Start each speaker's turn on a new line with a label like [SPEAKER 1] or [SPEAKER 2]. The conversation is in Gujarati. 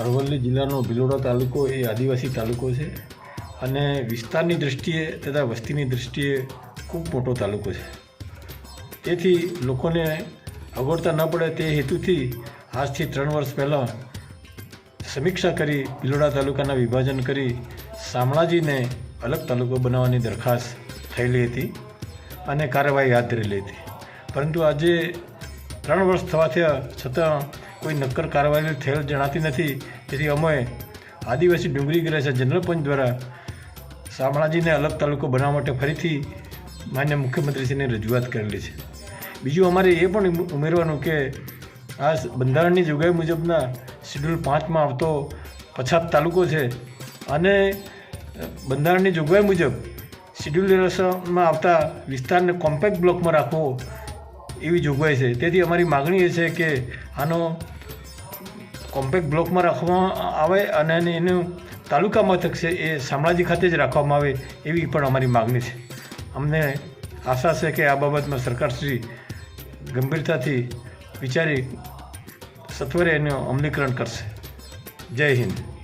[SPEAKER 1] અરવલ્લી જિલ્લાનો ભિલોડા તાલુકો એ આદિવાસી તાલુકો છે અને વિસ્તારની દૃષ્ટિએ તથા વસ્તીની દૃષ્ટિએ ખૂબ મોટો તાલુકો છે. તેથી લોકોને અગવડતા ન પડે તે હેતુથી આજથી ત્રણ વર્ષ પહેલાં સમીક્ષા કરી ભિલોડા તાલુકાના વિભાજન કરી શામળાજીને અલગ તાલુકો બનાવવાની દરખાસ્ત થયેલી હતી અને કાર્યવાહી હાથ ધરેલી હતી. પરંતુ આજે ત્રણ વર્ષ થવા થયા છતાં કોઈ નક્કર કાર્યવાહી થયેલ જણાતી નથી. તેથી અમે આદિવાસી ડુંગરી ગ્રેસા જનરલ પંચ દ્વારા શામળાજીને અલગ તાલુકો બનાવવા માટે ફરીથી માન્ય મુખ્યમંત્રીશ્રીને રજૂઆત કરેલી છે. બીજું અમારે એ પણ ઉમેરવાનું કે આ બંધારણની જોગવાઈ મુજબના શેડ્યુલ પાંચમાં આવતો પછાત તાલુકો છે અને બંધારણની જોગવાઈ મુજબ શેડ્યુલેશનમાં આવતા વિસ્તારને કોમ્પેક્ટ બ્લોકમાં રાખવો એવી જોગવાઈ છે. તેથી અમારી માગણી એ છે કે આનો કોમ્પેક્ટ બ્લોકમાં રાખવામાં આવે અને એને તાલુકા મથક છે એ શામળાજી ખાતે જ રાખવામાં આવે એવી પણ અમારી માગણી છે. અમને આશા છે કે આ બાબતમાં સરકારશ્રી ગંભીરતાથી વિચારી સત્વરે એનું અમલીકરણ કરશે. જય હિન્દ.